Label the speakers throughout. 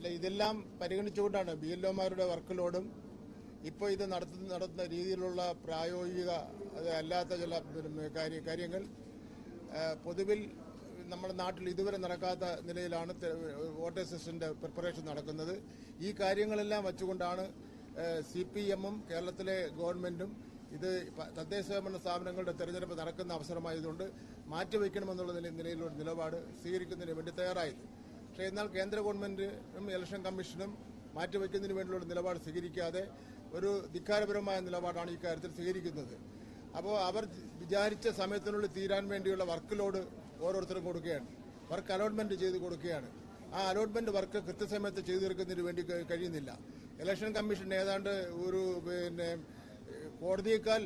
Speaker 1: അല്ല ഇതെല്ലാം പരിഗണിച്ചുകൊണ്ടാണ് ബി എൽ ഒമാരുടെ വർക്ക് ലോഡും ഇപ്പോൾ ഇത് നടത്തുന്ന നടത്തുന്ന രീതിയിലുള്ള പ്രായോഗിക അല്ലാത്ത ചില കാര്യ- കാര്യങ്ങൾ പൊതുവിൽ നമ്മുടെ നാട്ടിൽ ഇതുവരെ നടക്കാത്ത നിലയിലാണ് വോട്ടേഴ്സ് ലിസ്റ്റിന്റെ പ്രിപ്പറേഷൻ നടക്കുന്നത്. ഈ കാര്യങ്ങളെല്ലാം വച്ചുകൊണ്ടാണ് സി പി എമ്മും കേരളത്തിലെ ഗവൺമെന്റും ഇത് തദ്ദേശ സ്വയംഭരണ സ്ഥാപനങ്ങളുടെ തെരഞ്ഞെടുപ്പ് നടക്കുന്ന അവസരമായതുകൊണ്ട് മാറ്റിവെക്കണമെന്നുള്ള നില- നിലയിലുള്ള നിലപാട് സ്വീകരിക്കുന്നതിന് വേണ്ടി തയ്യാറായത് പക്ഷേ എന്നാൽ കേന്ദ്ര ഗവൺമെന്റും ഇലക്ഷൻ കമ്മീഷനും മാറ്റിവെക്കുന്നതിന് വേണ്ടിയുള്ള നിലപാട് സ്വീകരിക്കാതെ ഒരു ധിക്കാരപരമായ നിലപാടാണ് കാര്യത്തിൽ സ്വീകരിക്കുന്നത്. അപ്പോൾ അവർ വിചാരിച്ച സമയത്തിനുള്ളിൽ തീരാൻ വേണ്ടിയുള്ള വർക്ക് ലോഡ് ഓരോരുത്തരും കൊടുക്കുകയാണ്. വർക്ക് അലോട്ട്മെന്റ് ചെയ്ത് കൊടുക്കുകയാണ്. ആ അലോട്ട്മെന്റ് വർക്ക് കൃത്യസമയത്ത് ചെയ്തു തീർക്കുന്നതിന് വേണ്ടി കഴിയുന്നില്ല. ഇലക്ഷൻ കമ്മീഷൻ ഏതാണ്ട് ഒരു പിന്നെ കോടതിയേക്കാൾ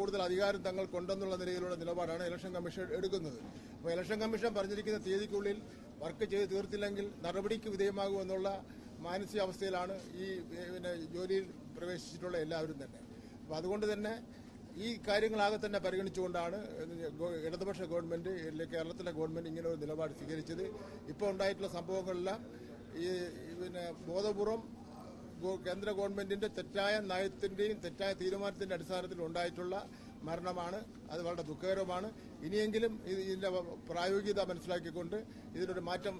Speaker 1: കൂടുതൽ അധികാരം തങ്ങൾ കൊണ്ടെന്നുള്ള നിലയിലുള്ള നിലപാടാണ് ഇലക്ഷൻ കമ്മീഷൻ എടുക്കുന്നത്. അപ്പോൾ ഇലക്ഷൻ കമ്മീഷൻ പറഞ്ഞിരിക്കുന്ന തീയതിക്കുള്ളിൽ വർക്ക് ചെയ്ത് തീർത്തില്ലെങ്കിൽ നടപടിക്ക് വിധേയമാകുമെന്നുള്ള മാനസികാവസ്ഥയിലാണ് ഈ പിന്നെ ജോലിയിൽ പ്രവേശിച്ചിട്ടുള്ള എല്ലാവരും തന്നെ. അപ്പോൾ അതുകൊണ്ട് തന്നെ ഈ കാര്യങ്ങളാകെ തന്നെ പരിഗണിച്ചുകൊണ്ടാണ് ഇടതുപക്ഷ ഗവൺമെന്റ് കേരളത്തിലെ ഗവൺമെന്റ് ഇങ്ങനെ ഒരു നിലപാട് സ്വീകരിച്ചത്. ഇപ്പോൾ ഉണ്ടായിട്ടുള്ള സംഭവങ്ങളെല്ലാം ഈ പിന്നെ ബോധപൂർവം കേന്ദ്ര ഗവൺമെന്റിന്റെ തെറ്റായ നയത്തിന്റെയും തെറ്റായ തീരുമാനത്തിന്റെ അടിസ്ഥാനത്തിൽ ഉണ്ടായിട്ടുള്ള മരണമാണ്. അത് വളരെ ദുഃഖകരമാണ് ഇനിയെങ്കിലും ഇത് ഇതിന്റെ പ്രായോഗികത മനസ്സിലാക്കിക്കൊണ്ട് ഇതിനൊരു മാറ്റം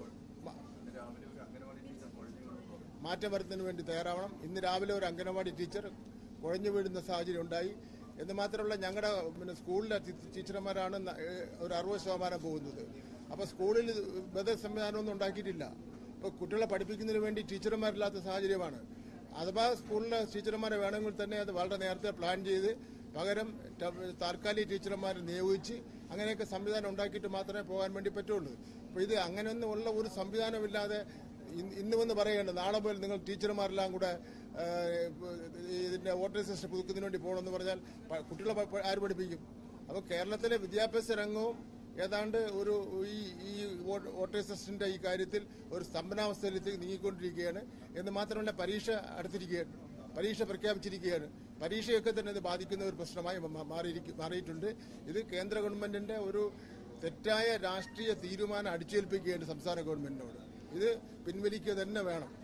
Speaker 1: മാറ്റം വരുത്തുന്നതിന് വേണ്ടി തയ്യാറാവണം. ഇന്ന് രാവിലെ ഒരു അംഗനവാടി ടീച്ചർ കുഴഞ്ഞു വീഴുന്ന സാഹചര്യം ഉണ്ടായി. എന്ന് മാത്രമല്ല ഞങ്ങളുടെ പിന്നെ സ്കൂളിലെ ടീച്ചർമാരാണ് ഒരു അറുപത് ശതമാനം പോകുന്നത്. അപ്പോൾ സ്കൂളിൽ ബദൽ സംവിധാനമൊന്നും ഉണ്ടാക്കിയിട്ടില്ല. ഇപ്പോൾ കുട്ടികളെ പഠിപ്പിക്കുന്നതിന് വേണ്ടി ടീച്ചർമാരില്ലാത്ത സാഹചര്യമാണ്. അഥവാ സ്കൂളിലെ ടീച്ചർമാരെ വേണമെങ്കിൽ തന്നെ അത് വളരെ നേരത്തെ പ്ലാൻ ചെയ്ത് പകരം താൽക്കാലിക ടീച്ചർമാരെ നിയോഗിച്ച് അങ്ങനെയൊക്കെ സംവിധാനം ഉണ്ടാക്കിയിട്ട് മാത്രമേ പോകാൻ വേണ്ടി പറ്റുള്ളൂ. അപ്പോൾ ഇത് അങ്ങനെയൊന്നും ഉള്ള ഒരു സംവിധാനമില്ലാതെ ഇന്ന് വന്ന് പറയുകയാണ് നാളെ മുതൽ നിങ്ങൾ ടീച്ചർമാരെല്ലാം കൂടെ ഇതിന്റെ സിസ്റ്റം ലിസ്റ്റ് പുതുക്കുന്നതിന് വേണ്ടി പോകണമെന്ന് പറഞ്ഞാൽ കുട്ടികളെ ആര് പഠിപ്പിക്കും? അപ്പോൾ കേരളത്തിലെ വിദ്യാഭ്യാസ രംഗവും ഏതാണ്ട് ഒരു ഈ ഈ വോട്ടേഴ്സ് ലിസ്റ്റിന്റെ ഈ കാര്യത്തിൽ ഒരു സ്തംഭനാവസ്ഥയിലേക്ക് നീങ്ങിക്കൊണ്ടിരിക്കുകയാണ്. എന്ന് മാത്രമല്ല പരീക്ഷ അടുത്തിരിക്കുകയാണ്. പരീക്ഷ പ്രഖ്യാപിച്ചിരിക്കുകയാണ്. പരീക്ഷയൊക്കെ തന്നെ ഇത് ബാധിക്കുന്ന ഒരു പ്രശ്നമായി മാറിയിട്ടുണ്ട്. ഇത് കേന്ദ്ര ഗവൺമെന്റിന്റെ ഒരു തെറ്റായ രാഷ്ട്രീയ തീരുമാനം അടിച്ചേൽപ്പിക്കുകയാണ് സംസ്ഥാന ഗവൺമെന്റിനോട്. ഇത് പിൻവലിക്കുക തന്നെ വേണം.